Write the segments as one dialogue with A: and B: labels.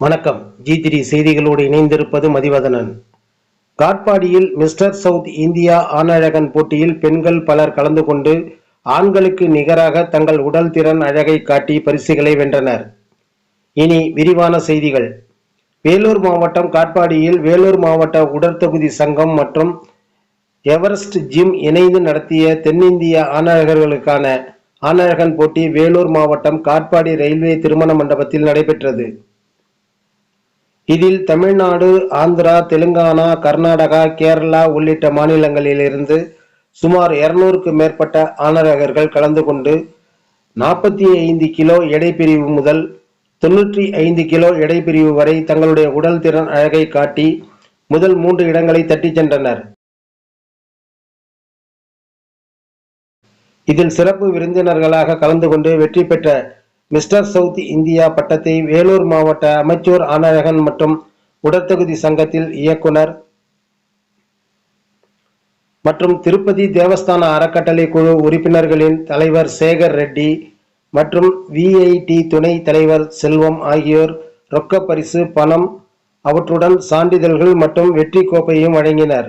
A: வணக்கம். ஜி செய்திகளோடு இணைந்திருப்பது மதிவதனன். காட்பாடியில் மிஸ்டர் சவுத் இந்தியா ஆணழகன் போட்டியில் பெண்கள் பலர் கலந்து கொண்டு ஆண்களுக்கு நிகராக தங்கள் உடல் திறன் அழகை காட்டி பரிசுகளை வென்றனர். இனி விரிவான செய்திகள். வேலூர் மாவட்டம் காட்பாடியில் வேலூர் மாவட்ட உடற்தகுதி சங்கம் மற்றும் எவரெஸ்ட் ஜிம் இணைந்து நடத்திய தென்னிந்திய ஆணழகர்களுக்கான ஆணழகன் போட்டி வேலூர் மாவட்டம் காட்பாடி ரயில்வே திருமண மண்டபத்தில் நடைபெற்றது. இதில் தமிழ்நாடு ஆந்திரா தெலுங்கானா கர்நாடகா கேரளா உள்ளிட்ட மாநிலங்களிலிருந்து சுமார் இருநூறுக்கு மேற்பட்ட ஆணரகர்கள் கலந்து கொண்டு நாற்பத்தி ஐந்து கிலோ எடைப்பிரிவு முதல் தொன்னூற்றி ஐந்து கிலோ எடைப்பிரிவு வரை தங்களுடைய உடல் திறன் அழகை காட்டி முதல் மூன்று இடங்களை தட்டிச் சென்றனர். இதில் சிறப்பு விருந்தினர்களாக கலந்து கொண்டு வெற்றி பெற்ற மிஸ்டர் சவுத் இந்தியா பட்டத்தை வேலூர் மாவட்ட அமைச்சூர் ஆணழகன் மற்றும் உடற்தகுதி சங்கத்தில் இயக்குனர் மற்றும் திருப்பதி தேவஸ்தான அறக்கட்டளை குழு உறுப்பினர்களின் தலைவர் சேகர் ரெட்டி மற்றும் விஐடி துணை தலைவர் செல்வம் ஆகியோர் ரொக்க பரிசு பணம் அவற்றுடன் சான்றிதழ்கள் மற்றும் வெற்றி கோப்பையும் வழங்கினர்.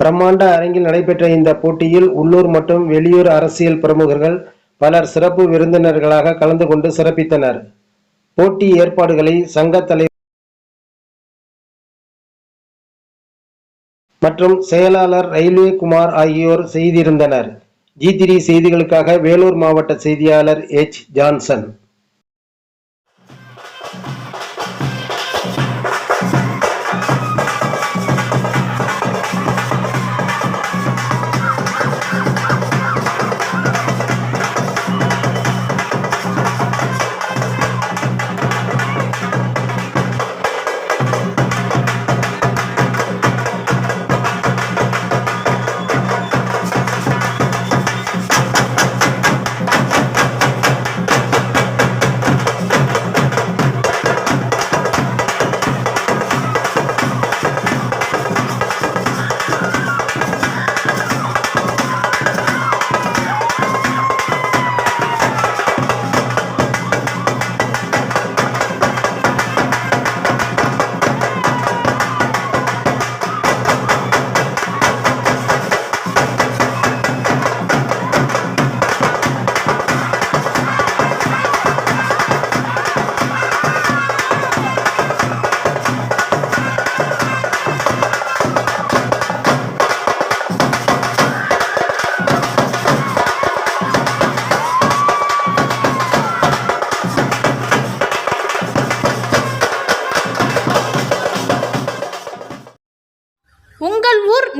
A: பிரம்மாண்ட அரங்கில் நடைபெற்ற இந்த போட்டியில் உள்ளூர் மற்றும் வெளியூர் அரசியல் பிரமுகர்கள் பலர் சிறப்பு விருந்தினர்களாக கலந்து கொண்டு சிறப்பித்தனர். போட்டி ஏற்பாடுகளை சங்க தலைவர் மற்றும் செயலாளர் ரயில்வே குமார் ஆகியோர் செய்திருந்தனர். ஜி திரி செய்திகளுக்காக வேலூர் மாவட்ட செய்தியாளர் எச். ஜான்சன்.